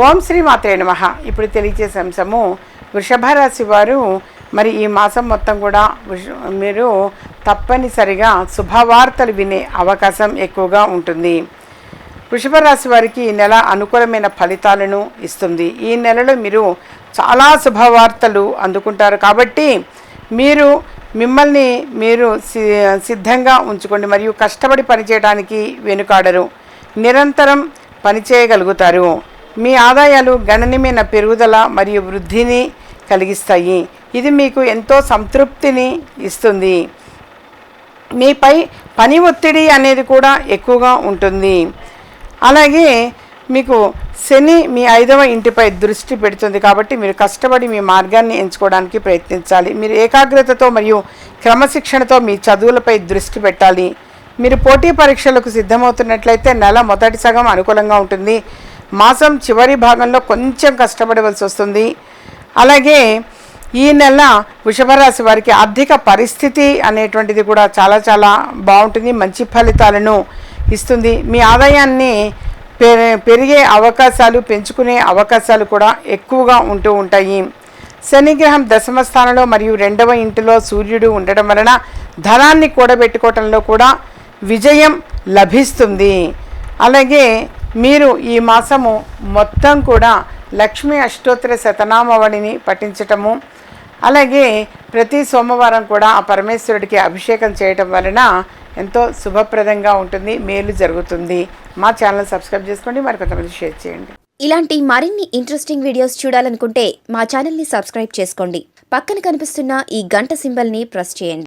ఓం శ్రీ మాత్రే నమ. ఇప్పుడు తెలియజేసే అంశము వృషభ రాశి వారు మరి ఈ మాసం మొత్తం కూడా వృష- మీరు తప్పనిసరిగా శుభవార్తలు వినే అవకాశం ఎక్కువగా ఉంటుంది. వృషభ రాశి వారికి ఈ నెల అనుకూలమైన ఫలితాలను ఇస్తుంది. ఈ నెలలో మీరు చాలా శుభవార్తలు అందుకుంటారు కాబట్టి మీరు మిమ్మల్ని మీరు సి- సిద్ధంగా ఉంచుకోండి మరియు కష్టపడి పనిచేయడానికి వెనుకాడరు. నిరంతరం పనిచేయగలుగుతారు. మీ ఆదాయాలు గణనీయమైన పెరుగుదల మరియు వృద్ధిని కలిగిస్తాయి. ఇది మీకు ఎంతో సంతృప్తిని ఇస్తుంది. మీపై పని ఒత్తిడి అనేది కూడా ఎక్కువగా ఉంటుంది. అలాగే మీకు శని మీ ఐదవ ఇంటిపై దృష్టి పెడుతుంది కాబట్టి మీరు కష్టపడి మీ మార్గాన్ని ఎంచుకోవడానికి ప్రయత్నించాలి. మీరు ఏకాగ్రతతో మరియు క్రమశిక్షణతో మీ చదువులపై దృష్టి పెట్టాలి. మీరు పోటీ పరీక్షలకు సిద్ధమవుతున్నట్లయితే నెల మొదటి సగం అనుకూలంగా ఉంటుంది. మాసం చివరి భాగంలో కొంచెం కష్టపడవలసి వస్తుంది. అలాగే ఈ నెల వృషభరాశి వారికి ఆర్థిక పరిస్థితి అనేటువంటిది కూడా చాలా చాలా బాగుంటుంది మంచి ఫలితాలను ఇస్తుంది. మీ ఆదాయాన్ని పె- పెరిగే అవకాశాలు పెంచుకునే అవకాశాలు కూడా ఎక్కువగా ఉంటూ ఉంటాయి. శనిగ్రహం దశమ స్థానంలో మరియు రెండవ ఇంటిలో సూర్యుడు ఉండడం వలన ధనాన్ని కూడబెట్టుకోవటంలో కూడా విజయం లభిస్తుంది. అలాగే మీరు ఈ మాసము మొత్తం కూడా లక్ష్మీ అష్టోత్తర శతనామవళిని పఠించటము అలాగే ప్రతి సోమవారం కూడా ఆ పరమేశ్వరుడికి అభిషేకం చేయటం వలన ఎంతో శుభప్రదంగా ఉంటుంది మేలు జరుగుతుంది. మా ఛానల్ సబ్స్క్రైబ్ చేసుకోండి మరి కొంతమంది షేర్ చేయండి. ఇలాంటి మరిన్ని ఇంట్రెస్టింగ్ వీడియోస్ చూడాలనుకుంటే మా ఛానల్ని సబ్స్క్రైబ్ చేసుకోండి. పక్కన కనిపిస్తున్న ఈ గంట సింబల్ని ప్రెస్ చేయండి.